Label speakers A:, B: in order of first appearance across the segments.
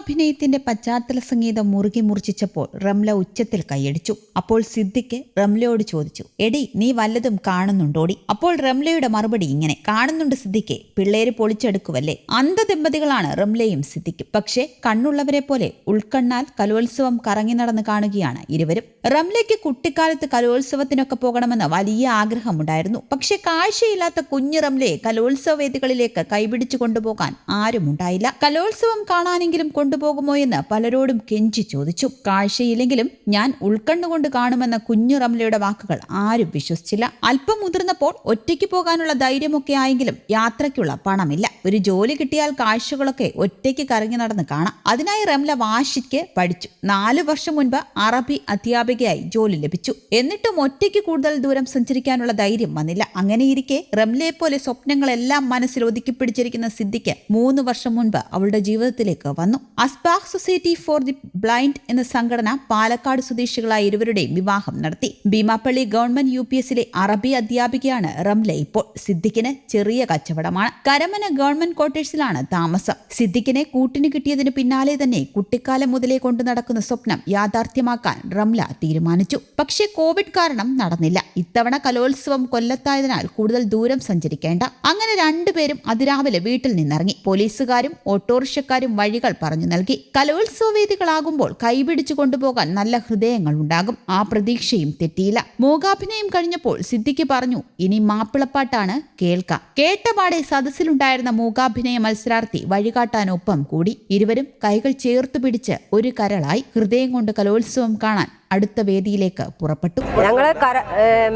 A: അഭിനയത്തിന്റെ പശ്ചാത്തല സംഗീതം മുറുകി മുറിച്ചിച്ചപ്പോൾ റംല ഉച്ചത്തിൽ കൈയടിച്ചു. അപ്പോൾ സിദ്ദിഖ് റംലയോട് ചോദിച്ചു എടി നീ വല്ലതും കാണുന്നുണ്ടോടി? അപ്പോൾ റംലയുടെ മറുപടി ഇങ്ങനെ കാണുന്നുണ്ട് സിദ്ദിഖെ പിള്ളേര് പൊളിച്ചെടുക്കുവല്ലേ? അന്ധദമ്പതികളാണ് റംലയും സിദ്ദിഖും. പക്ഷേ കണ്ണുള്ളവരെ പോലെ ഉൾക്കണ്ണാൽ കലോത്സവം കറങ്ങി നടന്ന് കാണുകയാണ് ഇരുവരും. റംലയ്ക്ക് കുട്ടിക്കാലത്ത് കലോത്സവത്തിനൊക്കെ പോകണമെന്ന് വലിയ ആഗ്രഹമുണ്ടായിരുന്നു. പക്ഷെ കാഴ്ചയില്ലാത്ത കുഞ്ഞു റംലയെ കലോത്സവ വേദികളിലേക്ക് കൈപിടിച്ചു കൊണ്ടുപോകാൻ ആരുമുണ്ടായില്ല. കലോത്സവം കാണാനെങ്കിലും കൊണ്ടുപോകുമോ എന്ന് പലരോടും കെഞ്ചി ചോദിച്ചു. കാഴ്ചയില്ലെങ്കിലും ഞാൻ ഉൾക്കണ്ണുകൊണ്ട് കാണുമെന്ന കുഞ്ഞു റംലയുടെ വാക്കുകൾ ആരും വിശ്വസിച്ചില്ല. അല്പം മുതിർന്നപ്പോൾ ഒറ്റയ്ക്ക് പോകാനുള്ള ധൈര്യമൊക്കെ ആയെങ്കിലും യാത്രയ്ക്കുള്ള പണമില്ല. ഒരു ജോലി കിട്ടിയാൽ കാഴ്ചകളൊക്കെ ഒറ്റയ്ക്ക് കറങ്ങി നടന്ന് കാണാം. അതിനായി റംല വാശിക്ക് പഠിച്ചു. നാലു വർഷം മുൻപ് അറബി അധ്യാപികയായി ജോലി ലഭിച്ചു. എന്നിട്ടും ഒറ്റയ്ക്ക് കൂടുതൽ ദൂരം സഞ്ചരിക്കാനുള്ള ധൈര്യം വന്നില്ല. അങ്ങനെയിരിക്കെ റംലയെ പോലെ സ്വപ്നങ്ങളെല്ലാം മനസ്സിൽ ഒതുക്കി പിടിച്ചിരിക്കുന്ന സിദ്ധിക്ക് മൂന്ന് വർഷം മുൻപ് അവളുടെ ജീവിതത്തിലേക്ക് വന്നു. Asbah society for the blind എന്ന സംഘടന പാലക്കാട് സ്വദേശികളായ ഇരുവരുടെയും വിവാഹം നടത്തി. ഭീമാപ്പള്ളി ഗവൺമെന്റ് യു പി എസിലെ അറബി അധ്യാപികയാണ് റംല ഇപ്പോൾ. സിദ്ദിഖിന് ചെറിയ കച്ചവടമാണ്. കരമന ഗവൺമെന്റ് ക്വാർട്ടേഴ്സിലാണ് താമസം. സിദ്ദിഖിനെ കൂട്ടിന് കിട്ടിയതിന് പിന്നാലെ തന്നെ കുട്ടിക്കാലം മുതലേ കൊണ്ടു നടക്കുന്ന സ്വപ്നം യാഥാർത്ഥ്യമാക്കാൻ റംല തീരുമാനിച്ചു. പക്ഷേ കോവിഡ് കാരണം നടന്നില്ല. ഇത്തവണ കലോത്സവം കൊല്ലത്തായതിനാൽ കൂടുതൽ ദൂരം സഞ്ചരിക്കേണ്ട. അങ്ങനെ രണ്ടുപേരും അതിരാവിലെ വീട്ടിൽ നിന്നിറങ്ങി. പോലീസുകാരും ഓട്ടോറിക്ഷക്കാരും വഴികൾ പറഞ്ഞു നൽകി. കലോത്സവ വേദികളാകുമ്പോൾ കൈപിടിച്ചു കൊണ്ടുപോകാൻ നല്ല ഹൃദയങ്ങൾ ഉണ്ടാകും. ആ പ്രതീക്ഷയും തെറ്റിയില്ല. മൂകാഭിനയം കഴിഞ്ഞപ്പോൾ സിദ്ദിഖ് പറഞ്ഞു ഇനി മാപ്പിളപ്പാട്ടാണ് കേൾക്കാം. കേട്ടപാടെ സദസ്സിലുണ്ടായിരുന്ന മൂകാഭിനയ മത്സരാർത്ഥി വഴികാട്ടാനൊപ്പം കൂടി ഇരുവരും കൈകൾ ചേർത്തു പിടിച്ച് ഒരു കരളായി ഹൃദയം കൊണ്ട് കലോത്സവം കാണാൻ അടുത്ത വേദിയിലേക്ക് പുറപ്പെട്ടു.
B: ഞങ്ങൾ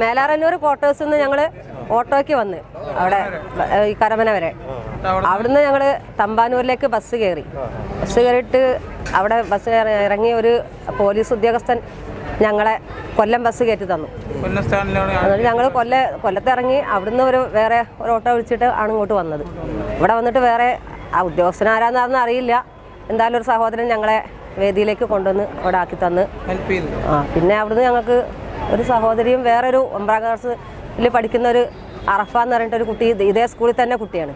B: മേലാറന്നൂർ ക്വാർട്ടേഴ്സിൽ നിന്ന് ഞങ്ങൾ ഓട്ടോയ്ക്ക് വന്ന് അവിടെ ഈ കരമന വരെ. അവിടുന്ന് ഞങ്ങൾ തമ്പാനൂരിലേക്ക് ബസ് കയറി ബസ് കയറിയിട്ട് അവിടെ ബസ് ഇറങ്ങിയ ഇറങ്ങി ഒരു പോലീസ് ഉദ്യോഗസ്ഥൻ ഞങ്ങളെ കൊല്ലം ബസ് കയറ്റി തന്നു. എന്നിട്ട് ഞങ്ങൾ കൊല്ല കൊല്ലത്ത് ഇറങ്ങി അവിടുന്ന് ഒരു വേറെ ഒരു ഓട്ടോ വിളിച്ചിട്ട് ആണ് ഇങ്ങോട്ട് വന്നത്. ഇവിടെ വന്നിട്ട് വേറെ ആ ഉദ്യോഗസ്ഥൻ ആരാന്നാണെന്ന് അറിയില്ല. എന്തായാലും ഒരു സഹോദരൻ ഞങ്ങളെ വേദിയിലേക്ക് കൊണ്ടുവന്ന് അവിടെ ആക്കി തന്ന്. ആ പിന്നെ അവിടുന്ന് ഞങ്ങൾക്ക് ഒരു സഹോദരിയും വേറൊരു ഒമ്പതാം ക്ലാസ്സിൽ പഠിക്കുന്ന ഒരു അറഫ എന്ന് പറഞ്ഞിട്ട് ഒരു കുട്ടി ഇതേ സ്കൂളിൽ തന്നെ കുട്ടിയാണ്.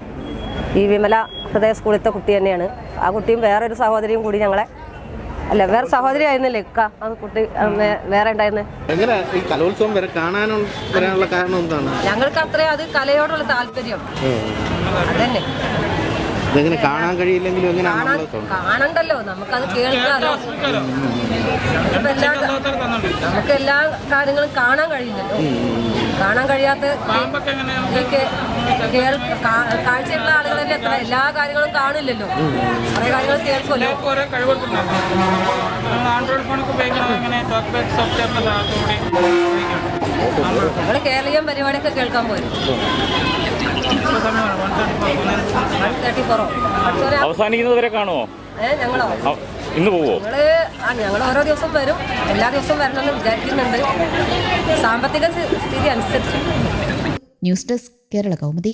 B: ഈ വിമല ഹൃദയ സ്കൂളിലത്തെ കുട്ടി തന്നെയാണ്. ആ കുട്ടിയും വേറൊരു സഹോദരിയും കൂടി ഞങ്ങളെ അല്ല വേറെ സഹോദരി ആയിരുന്നില്ലേ? ഇക്ക ആ കുട്ടി വേറെ
C: ഉണ്ടായിരുന്നേ. കലോത്സവം വരെ കാണാനും വരാനുള്ള കാരണം എന്താണ്?
B: ഞങ്ങൾക്ക് അത്രയും അത് കലയോടുള്ള താല്പര്യം. അതന്നെ.
C: ഇതെങ്ങനെ കാണാൻ കഴിയില്ലെങ്കിലും എങ്ങനെ
B: കാണണ്ടല്ലോ. നമുക്കത് കേൾക്കാലോ. നമുക്ക് എല്ലാ കാര്യങ്ങളും കാണാൻ കഴിയില്ലല്ലോ. കാണാൻ കഴിയാത്ത കാഴ്ചയുള്ള ആളുകളല്ലേ എത്ര? എല്ലാ കാര്യങ്ങളും കാണില്ലല്ലോ. കുറെ കാര്യങ്ങൾ കേൾക്കുമല്ലോ. ഞങ്ങൾ കേരളീയം പരിപാടിയൊക്കെ കേൾക്കാൻ പോരും.
D: അവസാനിക്കുന്നത് വരെ കാണുമോ ഇന്ന് പോവോ?
B: ഞങ്ങൾ ആ ഞങ്ങൾ ഓരോ ദിവസം വരും. എല്ലാ ദിവസവും വരണമെന്ന് വിചാരിക്കുന്നുണ്ട്. സാമ്പത്തിക സ്ഥിതി അനുസരിച്ച്.
A: News desk Kerala Kaumudi.